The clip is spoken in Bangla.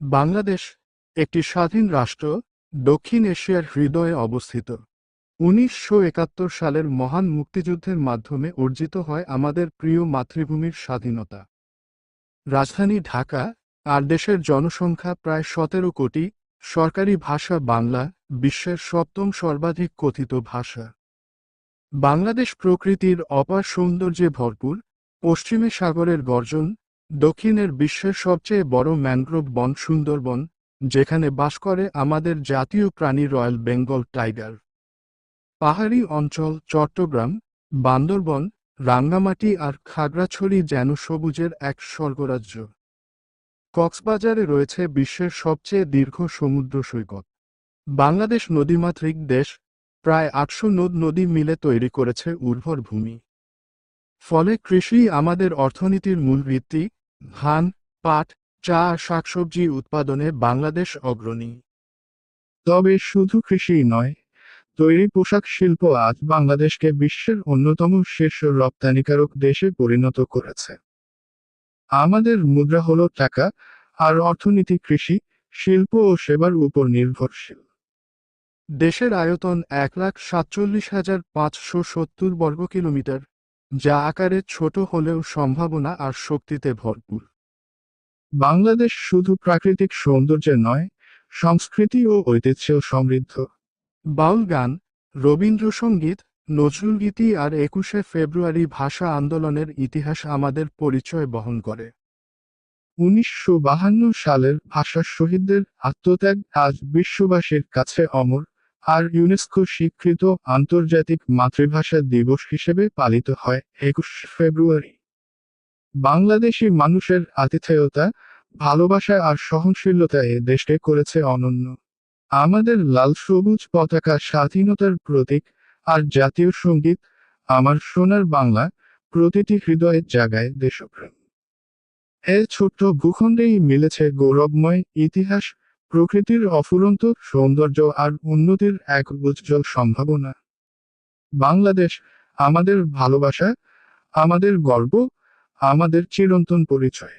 বাংলাদেশ, একটি স্বাধীন রাষ্ট্র, দক্ষিণ এশিয়ার হৃদয়ে অবস্থিত। উনিশশো একাত্তর সালের মহান মুক্তিযুদ্ধের মাধ্যমে অর্জিত হয় আমাদের প্রিয় মাতৃভূমির স্বাধীনতা। রাজধানী ঢাকা, আর দেশের জনসংখ্যা প্রায় সতেরো কোটি, সরকারি ভাষা বাংলা, বিশ্বের সপ্তম সর্বাধিক কথিত ভাষা। বাংলাদেশ প্রকৃতির অপার সৌন্দর্যে ভরপুর, পশ্চিমে সাগরের গর্জন দক্ষিণের বিশ্বের সবচেয়ে বড় ম্যানগ্রোভ বন সুন্দরবন, যেখানে বাস করে আমাদের জাতীয় প্রাণী রয়্যাল বেঙ্গল টাইগার। পাহাড়ি অঞ্চল চট্টগ্রাম, বান্দরবন, রাঙ্গামাটি আর খাগড়াছড়ি যেন সবুজের এক স্বর্গরাজ্য। কক্সবাজারে রয়েছে বিশ্বের সবচেয়ে দীর্ঘ সমুদ্র সৈকত। বাংলাদেশ নদীমাতৃক দেশ, প্রায় আটশো নদ নদী মিলে তৈরি করেছে উর্বর ভূমি। ফলে কৃষি আমাদের অর্থনীতির মূল ভিত্তি ধান, পাট, চা শাকসবজি উৎপাদনে বাংলাদেশ অগ্রণী। তবে শুধু কৃষিই নয়, তৈরি পোশাক শিল্প আজ বাংলাদেশকে বিশ্বের অন্যতম শীর্ষ রপ্তানিকারক দেশে পরিণত করেছে। আমাদের মুদ্রা হলো টাকা আর অর্থনীতি কৃষি, শিল্প ও সেবার উপর নির্ভরশীল। দেশের আয়তন এক লাখ সাতচল্লিশ হাজার পাঁচশো সত্তর বর্গ কিলোমিটার যা আকারে ছোট হলেও সম্ভাবনা আর শক্তিতে ভরপুর। বাংলাদেশ শুধু প্রাকৃতিক সৌন্দর্যে নয়, সংস্কৃতি ও ঐতিহ্যেও সমৃদ্ধ। বাউল গান রবীন্দ্রসঙ্গীত নজরুলগীতি আর একুশে ফেব্রুয়ারি ভাষা আন্দোলনের ইতিহাস আমাদের পরিচয় বহন করে। উনিশশো সালের ভাষা শহীদদের আত্মত্যাগ আজ বিশ্ববাসীর কাছে অমর। আর ইউনেস্কো স্বীকৃত আন্তর্জাতিক মাতৃভাষা দিবস হিসেবে পালিত হয় একুশ ফেব্রুয়ারি। বাংলাদেশি মানুষের আতিথেয়তা, ভালোবাসা আর সহনশীলতা এ দেশকে করেছে অনন্য। আমাদের লাল সবুজ পতাকা স্বাধীনতার প্রতীক আর জাতীয় সংগীত, আমার সোনার বাংলা, প্রতিটি হৃদয়ের জায়গায় দেশপ্রেম। এ ছোট্ট ভূখণ্ডেই মিলেছে গৌরবময় ইতিহাস প্রকৃতির অফুরন্ত সৌন্দর্য আর উন্নতির এক উজ্জ্বল সম্ভাবনা। বাংলাদেশ আমাদের ভালোবাসা, আমাদের গর্ব, আমাদের চিরন্তন পরিচয়।